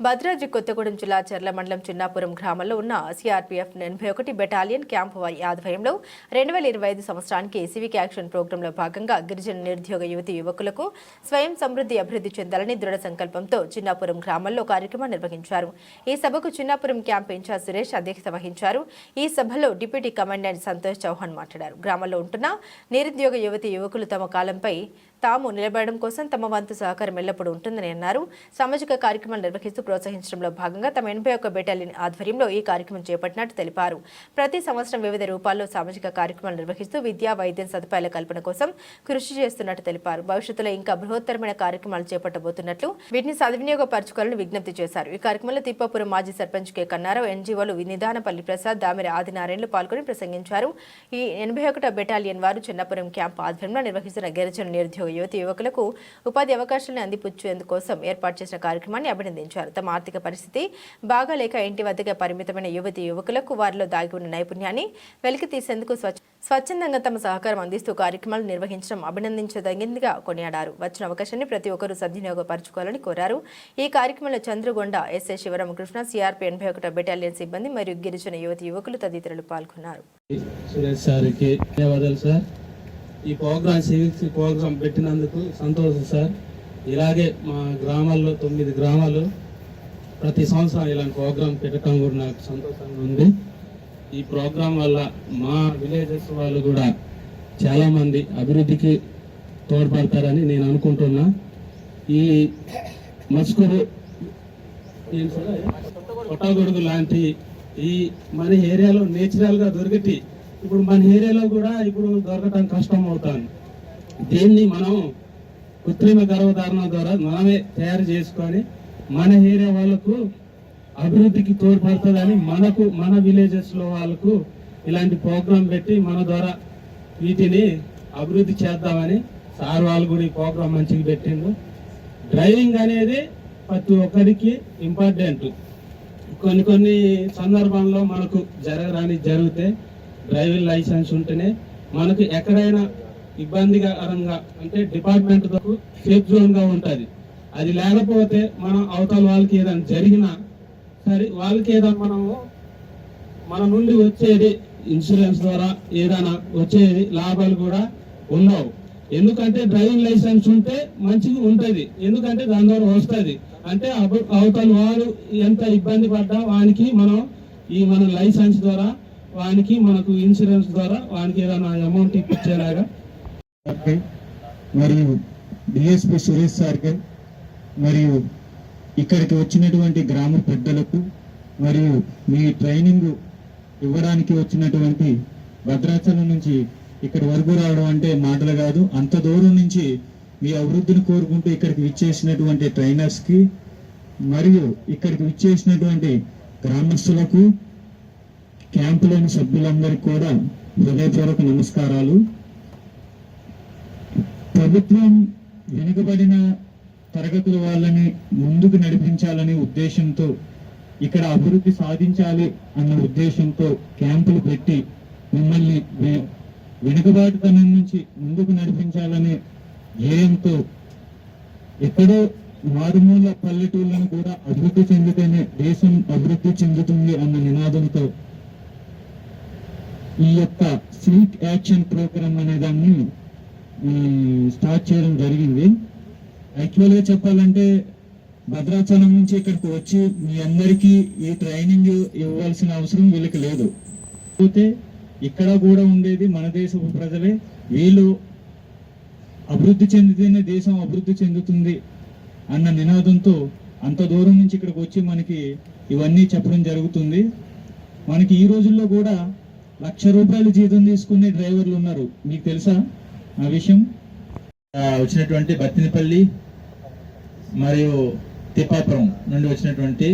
భద్రాద్రి కొత్తగూడెం జిల్లా చెర్ల మండలం చిన్నాపురం గ్రామంలో ఉన్న సిఆర్పీఎఫ్ ఎనభై ఒకటి బెటాలియన్ క్యాంపు వారి ఆధ్వర్యంలో రెండు వేల ఇరవై ఐదు సంవత్సరానికి సివిక్ యాక్షన్ ప్రోగ్రాంలో భాగంగా గిరిజన నిరుద్యోగ యువతి యువకులకు స్వయం సమృద్ధి అభివృద్ధి చెందాలని దృఢ సంకల్పంతో చిన్నాపురం గ్రామంలో కార్యక్రమం నిర్వహించారు. ఈ సభకు చిన్నాపురం క్యాంప్ ఇన్ఛార్జ్ సురేష్ అధ్యక్షత వహించారు. ఈ సభలో డిప్యూటీ కమాండెంట్ సంతోష్ చౌహాన్ మాట్లాడారు. గ్రామంలో ఉంటున్న నిరుద్యోగ యువతి యువకులు తమ కాలంపై తాము నిలబడడం కోసం తమ వంతు సహకారం ఎల్లప్పుడూ ఉంటుందని అన్నారు. సామాజిక కార్యక్రమాలు నిర్వహిస్తూ ప్రోత్సహించడంలో భాగంగా తమ ఎనభై ఒక్క బెటాలియన్ ఆధ్వర్యంలో ఈ కార్యక్రమం చేపట్టినట్టు తెలిపారు. ప్రతి సంవత్సరం వివిధ రూపాల్లో సామాజిక కార్యక్రమాలు నిర్వహిస్తూ విద్యా వైద్యం సదుపాయాల కల్పన కోసం కృషి చేస్తున్నట్టు తెలిపారు. భవిష్యత్తులో ఇంకా బృహత్తరమైన కార్యక్రమాలు చేపట్టబోతున్నట్లు వీటిని సద్వినియోగపరచుకోవాలని విజ్ఞప్తి చేశారు. ఈ కార్యక్రమంలో తిప్పాపురం మాజీ సర్పంచ్ కె. కన్నారావు ఎన్జీఓలు నిదానపల్లి ప్రసాద్ దామిరి ఆదినారాయణలు పాల్గొని ప్రసంగించారు. ఈ ఎనభై ఒకటో బెటాలియన్ వారు చిన్నపురం క్యాంప్ ఆధ్వర్యంలో నిర్వహిస్తున్న గిరిజన నిరుద్యోగ యువతి యువకులకు ఉపాధి అవకాశాలను అందిపుచ్చేందుకోసం ఏర్పాటు చేసిన కార్యక్రమాన్ని అభినందించారు. తమ ఆర్థిక పరిస్థితి బాగాలేక ఇంటి వద్దగా పరిమితమైన యువతి యువకులకు వారిలో దాగి ఉన్న నైపుణ్యాన్ని వెలికి తీసేందుకు స్వచ్ఛ స్వచ్ఛందంగా తమ సహకారం అందిస్తూ కార్యక్రమాలు నిర్వహించడం అభినందించదగిందిగా కొనియాడారు. వచ్చిన అవకాశాన్ని ప్రతి ఒక్కరూ సద్వినియోగపరచుకోవాలని కోరారు. ఈ కార్యక్రమంలో చంద్రగొండ ఎస్ఐ శివరామకృష్ణ సిఆర్పీ ఎనభై ఒకటో బెటాలియన్ సిబ్బంది మరియు గిరిజన యువతి యువకులు తదితరులు పాల్గొన్నారు సురేష్ సార్కి ధన్యవాదాలు సార్ ఈ ప్రోగ్రాం సివిక్స్ ప్రోగ్రాం పెట్టినందుకు సంతోషం సార్. ఇలాగే మా గ్రామాల్లో తొమ్మిది గ్రామాలు ప్రతి సంవత్సరం ఇలాంటి ప్రోగ్రాం పెట్టడం కూడా నాకు సంతోషంగా ఉంది. ఈ ప్రోగ్రాం వల్ల మా విలేజెస్ వాళ్ళు కూడా చాలామంది అభివృద్ధికి తోడ్పడతారని నేను అనుకుంటున్నా. ఈ మస్కుడు కొట్టగొడుగు లాంటి ఈ మన ఏరియాలో నేచురల్గా దొరికి దొరికితే ఇప్పుడు మన ఏరియాలో కూడా ఇప్పుడు దొరకటం కష్టం అవుతాను దీన్ని మనం కృత్రిమ గర్భధారణ ద్వారా మనమే తయారు చేసుకొని మన ఏరియా వాళ్ళకు అభివృద్ధికి తోడ్పడుతుందని మనకు మన విలేజెస్లో వాళ్ళకు ఇలాంటి ప్రోగ్రాం పెట్టి మన ద్వారా వీటిని అభివృద్ధి చేద్దామని సార్ వాళ్ళు కూడా ఈ ప్రోగ్రాం మంచిగా పెట్టిండు డ్రైవింగ్ అనేది ప్రతి ఒక్కరికి ఇంపార్టెంట్ కొన్ని కొన్ని సందర్భాల్లో మనకు జరగరాని జరిగితే డ్రైవింగ్ లైసెన్స్ ఉంటేనే మనకు ఎక్కడైనా ఇబ్బందికరంగా అంటే డిపార్ట్మెంట్ సేఫ్ జోన్గా అది లేకపోతే మనం అవతల వాళ్ళకి ఏదైనా జరిగినా సరే వాళ్ళకి ఏదైనా మనము మన నుండి వచ్చేది ఇన్సూరెన్స్ ద్వారా ఏదైనా వచ్చేది లాభాలు కూడా ఉండవు. ఎందుకంటే డ్రైవింగ్ లైసెన్స్ ఉంటే మంచిగా ఉంటుంది. ఎందుకంటే దాని ద్వారా వస్తుంది. అంటే అవతల వారు ఎంత ఇబ్బంది పడ్డా వానికి మనం ఈ మన లైసెన్స్ ద్వారా వానికి మనకు ఇన్సూరెన్స్ ద్వారా వానికి ఏదైనా అమౌంట్ ఇప్పించేలాగా. మరియు డిఎస్పి సురేష్ సార్కి మరియు ఇక్కడికి వచ్చినటువంటి గ్రామ పెద్దలకు మరియు మీ ట్రైనింగ్ ఇవ్వడానికి వచ్చినటువంటి భద్రాచలం నుంచి ఇక్కడి వరకు రావడం అంటే మాటలు కాదు అంత దూరం నుంచి మీ అభివృద్ధిని కోరుకుంటూ ఇక్కడికి విచ్చేసినటువంటి ట్రైనర్స్కి మరియు ఇక్కడికి విచ్చేసినటువంటి గ్రామస్తులకు క్యాంపులోని సభ్యులందరికీ కూడా హృదయపూర్వక నమస్కారాలు. ప్రభుత్వం వెనుకబడిన తరగతుల వాళ్ళని ముందుకు నడిపించాలనే ఉద్దేశంతో ఇక్కడ అభివృద్ధి సాధించాలి అన్న ఉద్దేశంతో క్యాంపులు పెట్టి మిమ్మల్ని వెనుకబాటుతనం నుంచి ముందుకు నడిపించాలనే ధ్యేయంతో ఎక్కడో మారుమూల పల్లెటూళ్ళను కూడా అభివృద్ధి చెందితేనే దేశం అభివృద్ధి చెందుతుంది అన్న నినాదంతో ఈ యొక్క స్వీట్ యాక్షన్ ప్రోగ్రామ్ అనే దాన్ని స్టార్ట్ చేయడం జరిగింది. యాక్చువల్గా చెప్పాలంటే భద్రాచలం నుంచి ఇక్కడికి వచ్చి మీ అందరికీ ఈ ట్రైనింగ్ ఇవ్వాల్సిన అవసరం వీళ్ళకి లేదు. పోతే ఇక్కడ కూడా ఉండేది మన దేశపు ప్రజలే. వీళ్ళు అభివృద్ధి చెందితేనే దేశం అభివృద్ధి చెందుతుంది అన్న నినాదంతో అంత దూరం నుంచి ఇక్కడికి వచ్చి మనకి ఇవన్నీ చెప్పడం జరుగుతుంది. మనకి ఈ రోజుల్లో కూడా లక్ష రూపాయలు జీతం తీసుకునే డ్రైవర్లు ఉన్నారు. మీకు తెలుసా ఆ విషయం? వచ్చినటువంటి బత్తినిపల్లి మరియు తిప్పాపురం నుండి వచ్చినటువంటి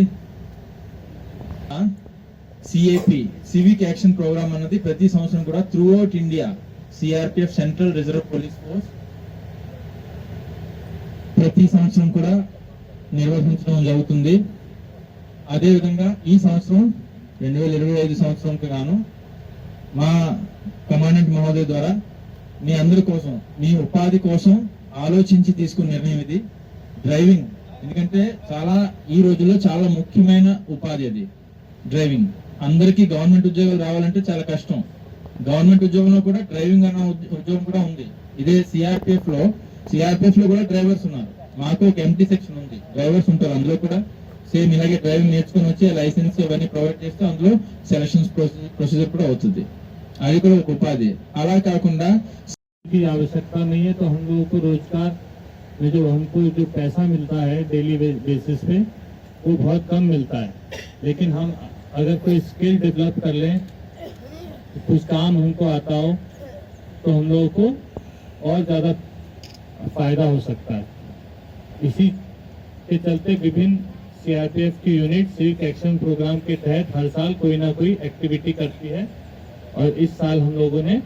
సిఏపి సివిక్ యాక్షన్ ప్రోగ్రామ్ అన్నది ప్రతి సంవత్సరం కూడా throughout India CRPF central reserve police force ప్రతి సంవత్సరం కూడా నిర్వహించడం జరుగుతుంది. అదేవిధంగా ఈ సంవత్సరం రెండు వేల ఇరవై ఐదు సంవత్సరంకి గాను మా కమాండెంట్ మహోదయ ద్వారా మీ అందరి కోసం మీ ఉపాధి కోసం ఆలోచించి తీసుకున్న నిర్ణయం ఇది. డ్రైవింగ్ ఎందుకంటే చాలా ఈ రోజుల్లో చాలా ముఖ్యమైన ఉపాధి అది. డ్రైవింగ్ అందరికీ గవర్నమెంట్ ఉద్యోగాలు రావాలంటే చాలా కష్టం. గవర్నమెంట్ ఉద్యోగంలో కూడా డ్రైవింగ్ అన్న ఉద్య- ఉద్యోగం కూడా ఉంది. ఇదే సిఆర్పిఎఫ్లో సిఆర్పిఎఫ్లో కూడా డ్రైవర్స్ ఉన్నారు. మాకు ఒక ఎంటీ సెక్షన్ ఉంది. డ్రైవర్స్ ఉంటారు అందులో కూడా. సేమ్ ఇలాగే డ్రైవింగ్ నేర్చుకుని వచ్చి లైసెన్స్ ఇవన్నీ ప్రొవైడ్ చేస్తే అందులో సెలక్షన్స్ ప్రొసీజర్ కూడా అవుతుంది. అది కూడా ఒక ఉపాధి అలా కాకుండా की आवश्यकता नहीं है तो हम लोगों को रोजगार में जो हमको जो पैसा मिलता है डेली बेसिस पे वो बहुत कम मिलता है लेकिन हम अगर कोई स्किल डेवलप कर लें कुछ काम हमको आता हो तो हम लोगों को और ज़्यादा फायदा हो सकता है इसी के चलते विभिन्न सीआरपीएफ की यूनिट सिविक एक्शन प्रोग्राम के तहत हर साल कोई ना कोई एक्टिविटी करती है और इस साल हम लोगों ने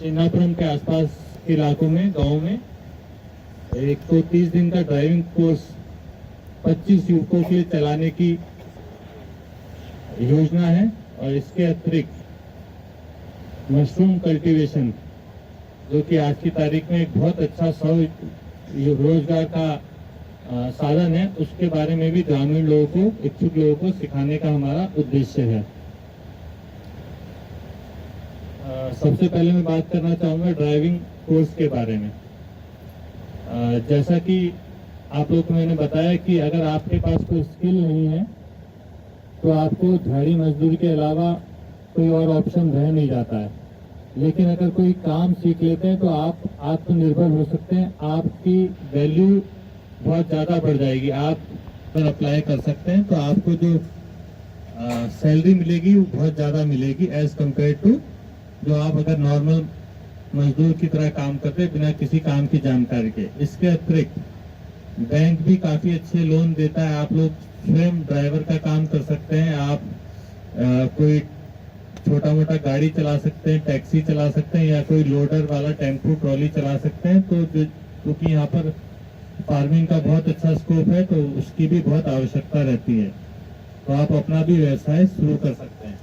चिन्नापुरम के आसपास के इलाकों में, गाँव में, एक तो तीस दिन का ड्राइविंग कोर्स 25 युवकों के चलाने की योजना है और इसके अतिरिक्त मशरूम कल्टीवेशन जो कि आज की तारीख में एक बहुत अच्छा सौ रोज़गार का साधन है, उसके बारे में भी ग्रामीण लोगों को, इच्छुक लोगों को सिखाने का हमारा उद्देश्य है अ, सबसे पहले मैं बात करना चाहूँगा ड्राइविंग कोर्स के बारे में। जैसा कि आप लोग को मैंने बताया कि अगर आपके पास कोई स्किल नहीं है तो आपको दिहाड़ी मजदूरी के अलावा कोई और ऑप्शन रह नहीं जाता है। लेकिन अगर कोई काम सीख लेते हैं तो आप आत्मनिर्भर हो सकते हैं। आपकी वैल्यू बहुत ज़्यादा बढ़ जाएगी। आप अगर अप्लाई कर सकते हैं तो आपको जो सैलरी मिलेगी, वो बहुत ज़्यादा मिलेगी एज कंपेयर टू जो आप अगर नॉर्मल मजदूर की तरह काम करते बिना किसी काम की जानकारी के। इसके अतिरिक्त बैंक भी काफ़ी अच्छे लोन देता है। आप लोग स्वयं ड्राइवर का काम कर सकते हैं। आप अ, कोई छोटा मोटा गाड़ी चला सकते हैं टैक्सी चला सकते हैं या कोई लोडर वाला टेंपो ट्रॉली चला सकते हैं। तो क्योंकि यहाँ पर फ़ार्मिंग का बहुत अच्छा स्कोप है तो उसकी भी बहुत आवश्यकता रहती है। तो आप अपना भी व्यवसाय शुरू कर सकते हैं।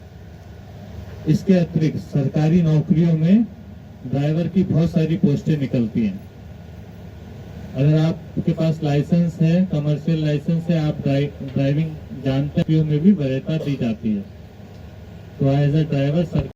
इसके अतिरिक्त सरकारी नौकरियों में ड्राइवर की बहुत सारी पोस्टें निकलती हैं। अगर आपके पास लाइसेंस है कमर्शियल लाइसेंस है, आप ड्राइव ड्राइविंग जानते में भी वरीयता दी जाती है। तो एज अ ड्राइवर सर